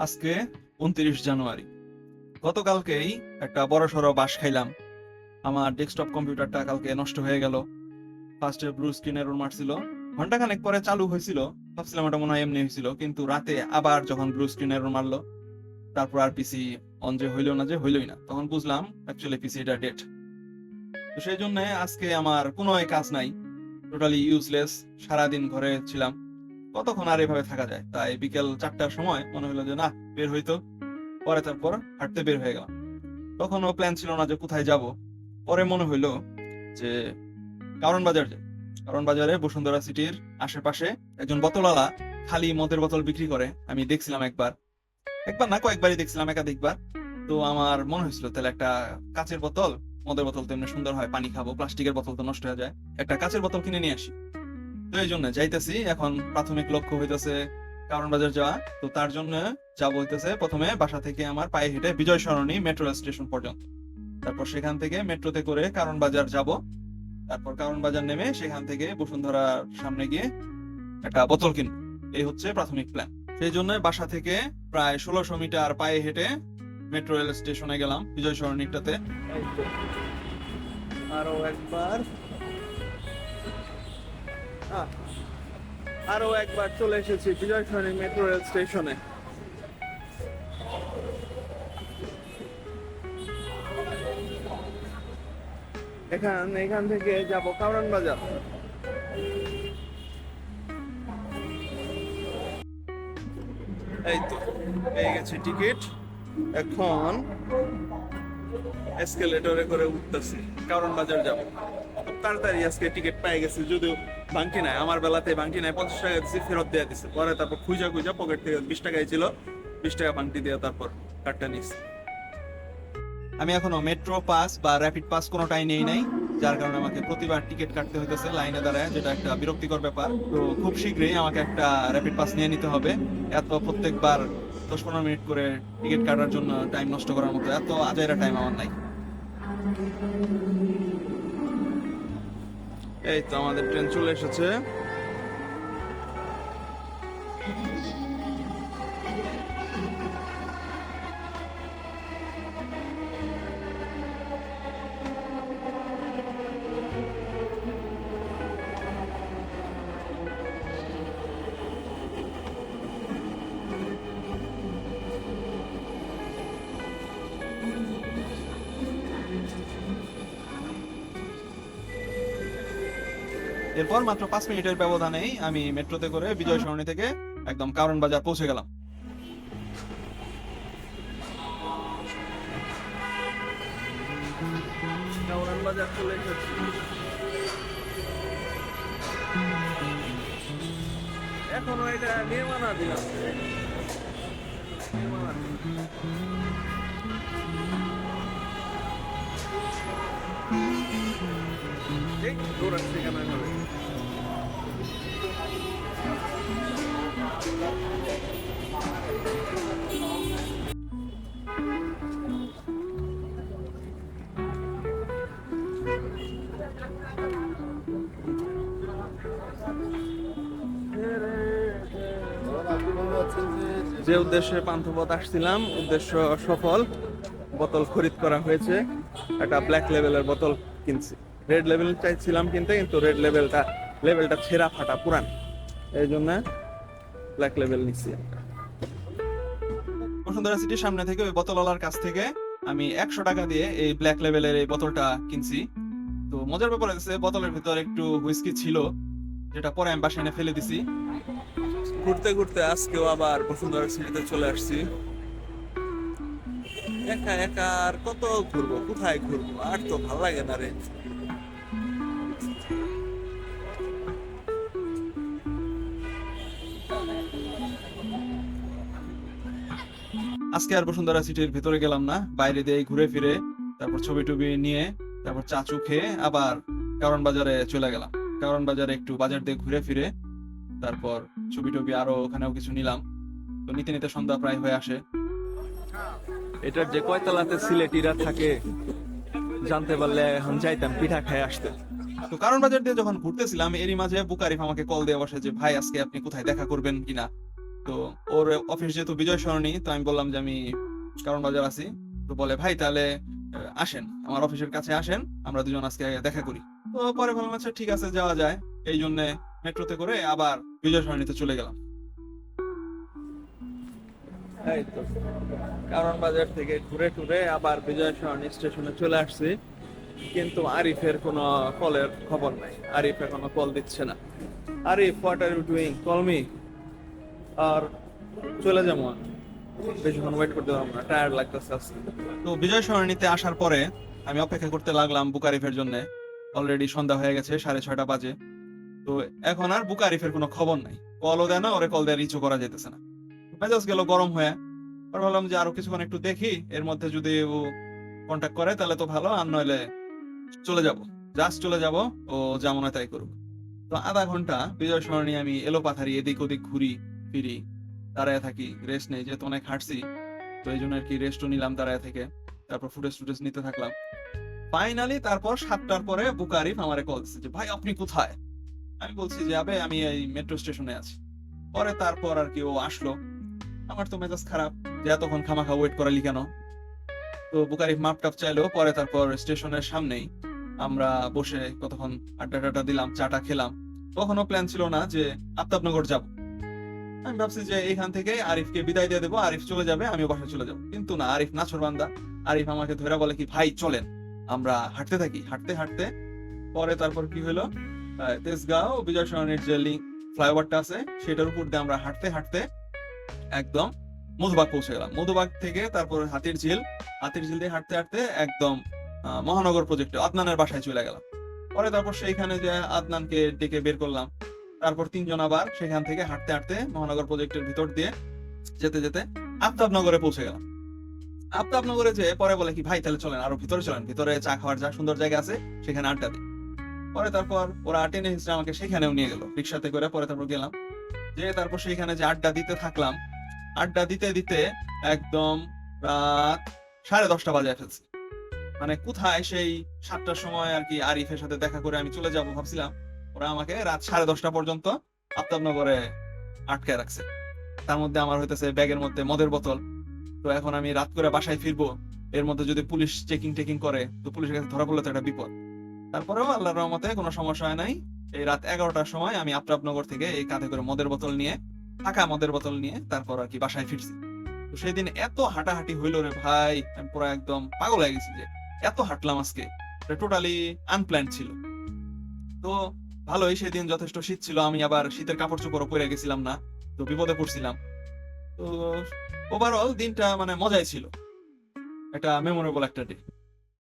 আজকে উনত্রিশ জানুয়ারি। গতকালকেই একটা বড় সড়ো বাস খাইলাম। আমার ডেস্কটপ কম্পিউটারটা কালকে নষ্ট হয়ে গেল। ফার্স্টে ব্লু স্ক্রিন এরর মারছিল। ঘন্টাখানেক পরে চালু হয়েছিল। ভাবছিলাম ওটা মনে হয় এমনি হয়েছিল। কিন্তু রাতে আবার যখন ব্লু স্ক্রিন এরর মারলো, তারপর আর পিসি অন যে হইল না যে হইলোই না। তখন বুঝলাম অ্যাকচুয়ালি পিসিটা ডেট তো সেই জন্য আজকে আমার কোনো কাজ নাই। টোটালি ইউজলেস সারাদিন ঘরে ছিলাম। কতক্ষণ আর এভাবে থাকা যায়। তাই বিকেল চারটার সময় মনে হলো যে, না, বের হইতো পরে তারপর হাঁটতে বের হয়ে গেলাম। তখনও প্ল্যান ছিল না যে কোথায় যাব। পরে মনে হইল যে, কারণ বাজার যাই। কারণ বাজারে বসুন্ধরা সিটির আশেপাশে একজন বোতলওয়ালা খালি মদের বোতল বিক্রি করে। আমি দেখছিলাম একবার। একবার না, কয়েকবারই দেখছিলাম একাধিকবার। তো আমার মনে হয়েছিল, তাহলে একটা কাঁচের বোতল, মদের বোতল তো এমনি সুন্দর হয়, পানি খাব, প্লাস্টিকের বোতল তো নষ্ট হয়ে যায়। একটা কাঁচের বোতল কিনে নিয়ে আসি। তো এই জন্য যাইতেছি। এখন প্রাথমিক লক্ষ্য হইতেছে কারণ বাজার যাওয়া। তো তার জন্য যাব হইতেছে প্রথমে বাসা থেকে আমার পায়ে হেঁটে বিজয় সরণি মেট্রো স্টেশন পর্যন্ত। তারপর সেখান থেকে মেট্রোতে করে কারণ বাজার যাব। তারপর কারণ বাজার নেমে সেখান থেকে বসুন্ধরার সামনে গিয়ে একটা বোতল কিনবো। এই হচ্ছে প্রাথমিক প্ল্যান সেই জন্য বাসা থেকে প্রায় ষোলোশো মিটার পায়ে হেঁটে মেট্রো রেল স্টেশনে গেলাম বিজয় সরণিটাতে আরও একবার। আহ, আরও একবার চলে এসেছি বিজয় সরণি মেট্রো রেল স্টেশনে। এখান এখান থেকে যাব কারণ বাজার। এই তো পেয়ে গেছি টিকিট। এখন এসকেলেটরে করে উঠতেছি। কারণ বাজার যাব। তাড়াতাড়ি আজকে টিকিট পেয়ে গেছি যদিও বাঙ্কি নাই, আমার বেলাতে বাঙ্কি নাই, পঞ্চাশ টাকা দিচ্ছি ফেরত দিয়ে দিছে। পরে তারপর খুঁজা খুঁজা পকেট থেকে বিশ টাকাই ছিল, বিশ টাকা বাঙ্কি দিয়ে তারপর কার্ডটা নিচ্ছি আমি এখনও মেট্রো পাস বা র্যাপিড পাস কোনোটাই নেই নাই, যার কারণে আমাকে প্রতিবার টিকিট কাটতে হইতেছে লাইনে দাঁড়ায়, যেটা একটা বিরক্তিকর ব্যাপার। তো খুব শীঘ্রই আমাকে একটা র্যাপিড পাস নিয়ে নিতে হবে, এত প্রত্যেকবার দশ পনেরো মিনিট করে টিকিট কাটার জন্য টাইম নষ্ট করার মতো এত আজাইরা টাইম আমার নাই। এই তো আমাদের ট্রেন চলে এসেছে। এরপর মাত্র পাঁচ মিনিটের ব্যবধানেই আমি মেট্রোতে করে বিজয় সরণি থেকে একদম কারণ বাজার পৌঁছে গেলাম এখনও এটা নির্মাণাধীন আছে। যে উদ্দেশ্যে পান্থপথ আসছিলাম উদ্দেশ্য সফল। বোতল খরিদ করা হয়েছে। একটা ব্ল্যাক লেভেলের বোতল কিনছি। রেড লেভেল চাইছিলাম কিনতে কিন্তু রেড লেভেলটা লেভেলটা ছেঁড়া ফাটা পুরান। এই জন্য ব্ল্যাক লেভেল নিচ্ছি বসুন্ধরা সিটির সামনে থেকে ওই বোতলওয়ালার কাছ থেকে আমি একশো টাকা দিয়ে এই ব্ল্যাক লেভেলের এই বোতলটা কিনছি। তো মজার ব্যাপার হচ্ছে বোতলের ভিতর একটু হুইস্কি ছিল যেটা পরে আমি বাসায় এনে ফেলে দিছি। ঘুরতে ঘুরতে আজকেও আবার বসুন্ধরা সিটিতে চলে আসছি। একা একা আর কত ঘুরবো? কোথায় ঘুরবো? আর তো ভালো লাগে না রে। আজকে আর বসুন্ধরা সিটির ভিতরে গেলাম না। বাইরে দিয়ে ঘুরে ফিরে, তারপর ছবি টবি নিয়ে, তারপর চাচু খেয়ে আবার কারণ বাজারে চলে গেলাম। কারণ বাজারে একটু বাজার দিয়ে ঘুরে ফিরে, তারপর ছবি টবি আরও ওখানেও কিছু নিলাম। তো নিতে নিতে সন্ধ্যা প্রায় হয়ে আসে। এটার যে কয়তলাতে সিলেটিরা থাকে, জানতে পারলে এখন যাইতাম পিঠা খেয়ে আসতে। তো কারণ বাজার দিয়ে যখন ঘুরতেছিলাম, এরই মাঝে বুকারিফ আমাকে কল দিয়ে বসে যে, ভাই, আজকে আপনি কোথায় দেখা করবেন কিনা? তো ওর অফিস যেহেতু বিজয় সরণি, তো আমি বললাম যে, আমি কারণ বাজার আছি। তো বলে, ভাই, তাহলে আসেন, আমার অফিসের কাছে আসেন, আমরা দুজন আজকে দেখা করি। তো পরে বললাম আচ্ছা ঠিক আছে, যাওয়া যায়। এই জন্য মেট্রোতে করে আবার বিজয় সরণিতে চলে গেলাম। কারণ বাজার থেকে ঘুরে টুরে আবার বিজয় সরণি স্টেশনে চলে আসছি। কিন্তু আরিফের কোনো কলের খবর নাই। আরিফ এখনও কল দিচ্ছে না। Arif what are you doing call me আর চলে যাব। বেশিক্ষণ ওয়েট করতে পারব না। টায়ার্ড লাগতেছে আজকে। তো বিজয় সরণিতে আসার পরে আমি অপেক্ষা করতে লাগলাম বুকারিফের জন্য। অলরেডি সন্ধ্যা হয়ে গেছে, সাড়ে ছয়টা বাজে। তো এখন আর বুকারিফের কোনো খবর নাই। কলও দেয় না, ওরে কল দেয় রিচও করা যেতেছে না। মেজাজ গেল গরম হয়ে। আর ভাবলাম যে আরও কিছুক্ষণ একটু দেখি, এর মধ্যে যদি ও কন্ট্যাক্ট করে তাহলে তো ভালো, আর নইলে চলে যাব। জাস্ট চলে যাব, ও যেমন তাই করব তো আধা ঘণ্টা বিজয় সরণি আমি এলো পাথারি এদিক ওদিক ঘুরি, ফিরি দাঁড়ায় থাকি রেস্ট নেই, যেহেতু অনেক হাঁটছি, তো এই জন্য আর কি রেস্টও নিলাম দাঁড়ায় থেকে। তারপর ফুটেজ টুটেজ নিতে থাকলাম। ফাইনালি তারপর সাতটার পরে বুকারিফ আমারে কল দিচ্ছে যে, ভাই, আপনি কোথায়? আমি বলছি যে, আবে, আমি এই মেট্রো স্টেশনে আছি। পরে তারপর আর কি ও আসলো। আমার তো মেজাজ খারাপ। যে এতক্ষণ খামাখা ওয়েট করালি কেন? তো বুকারিফ মাপ টাপ চাইলো পরে তারপর স্টেশনের সামনেই আমরা বসে কতক্ষণ আড্ডা টাড্ডা দিলাম চাটা খেলাম। তখনও প্ল্যান ছিল না যে আফতাবনগর যাব। আমি ভাবছি যে এখান থেকে আরিফকে বিদায় দিয়ে দেবো, আরিফ চলে যাবে, আমিও বাসায় চলে যাব। কিন্তু না, আরিফ নাছর বান্দা। আরিফ আমাকে ধরে বলে কি, ভাই, চলেন। আমরা হাঁটতে থাকি, হাঁটতে হাঁটতে। পরে তারপর কি হলো? তেজগাঁও বিজয় সরণের যে লিঙ্ক ফ্লাইওভারটা আছে, সেটার উপর দিয়ে আমরা হাঁটতে হাঁটতে একদম মধুবাগ পৌঁছে গেলাম। মধুবাগ থেকে তারপর হাতির ঝিল। হাতির ঝিল দিয়ে হাঁটতে হাঁটতে একদম মহানগর প্রজেক্টে আদনানের বাসায় চলে গেলাম। পরে তারপর সেইখানে যে আদনানকে ডেকে বের করলাম। তারপর তিনজন আবার সেখান থেকে হাঁটতে হাঁটতে মহানগর প্রজেক্টের ভিতর দিয়ে যেতে যেতে আফতাবনগরে পৌঁছে গেলাম। আফতাবনগরে যে পরে বলে কি, ভাই, তাহলে চলেন, আরও ভিতরে চলেন। ভিতরে চা খাওয়ার যা সুন্দর জায়গা আছে, সেখানে আড্ডা দিই। পরে তারপর ওরা টেনে হিসেবে আমাকে সেখানেও নিয়ে গেল। রিক্সাতে করে পরে তারপর গেলাম। যে তারপর সেইখানে যে আড্ডা দিতে থাকলাম, আড্ডা দিতে দিতে একদম রাত সাড়ে দশটা বাজে ফেলছে মানে কোথায় সেই সাতটার সময় আর কি আরিফের সাথে দেখা করে আমি চলে যাব ভাবছিলাম। ওরা আমাকে রাত সাড়ে দশটা পর্যন্ত আফতাবনগরে আটকে রাখছে। তার মধ্যে আমার হইতেছে ব্যাগের মধ্যে মদের বোতল। তো এখন আমি রাত করে বাসায় ফিরবো। এর মধ্যে যদি পুলিশ চেকিং টেকিং করে, তো পুলিশের কাছে ধরা পড়লে তো একটা বিপদ। তারপরেও আল্লাহর রহমতে কোনো সমস্যা হয় নাই। এই রাত এগারোটার সময় আমি আফতাবনগর থেকে এই কাঁধে করে মদের বোতল নিয়ে ফাঁকা মদের বোতল নিয়ে তারপর আর কি বাসায় ফিরছি। তো সেদিন এত হাঁটাহাঁটি হইল রে ভাই, আমি পুরো একদম পাগল হয়ে গেছি যে এত হাঁটলাম আজকে। টোটালি আনপ্ল্যান ছিল। তো ভালোই সেদিন যথেষ্ট শীত ছিল, আমি আবার শীতের কাপড় চোপড় পরে গেছিলাম না, তো বিপদে পড়ছিলাম। তো ওভারঅল দিনটা মানে মজাই ছিল। এটা মেমোরেবল একটা ডে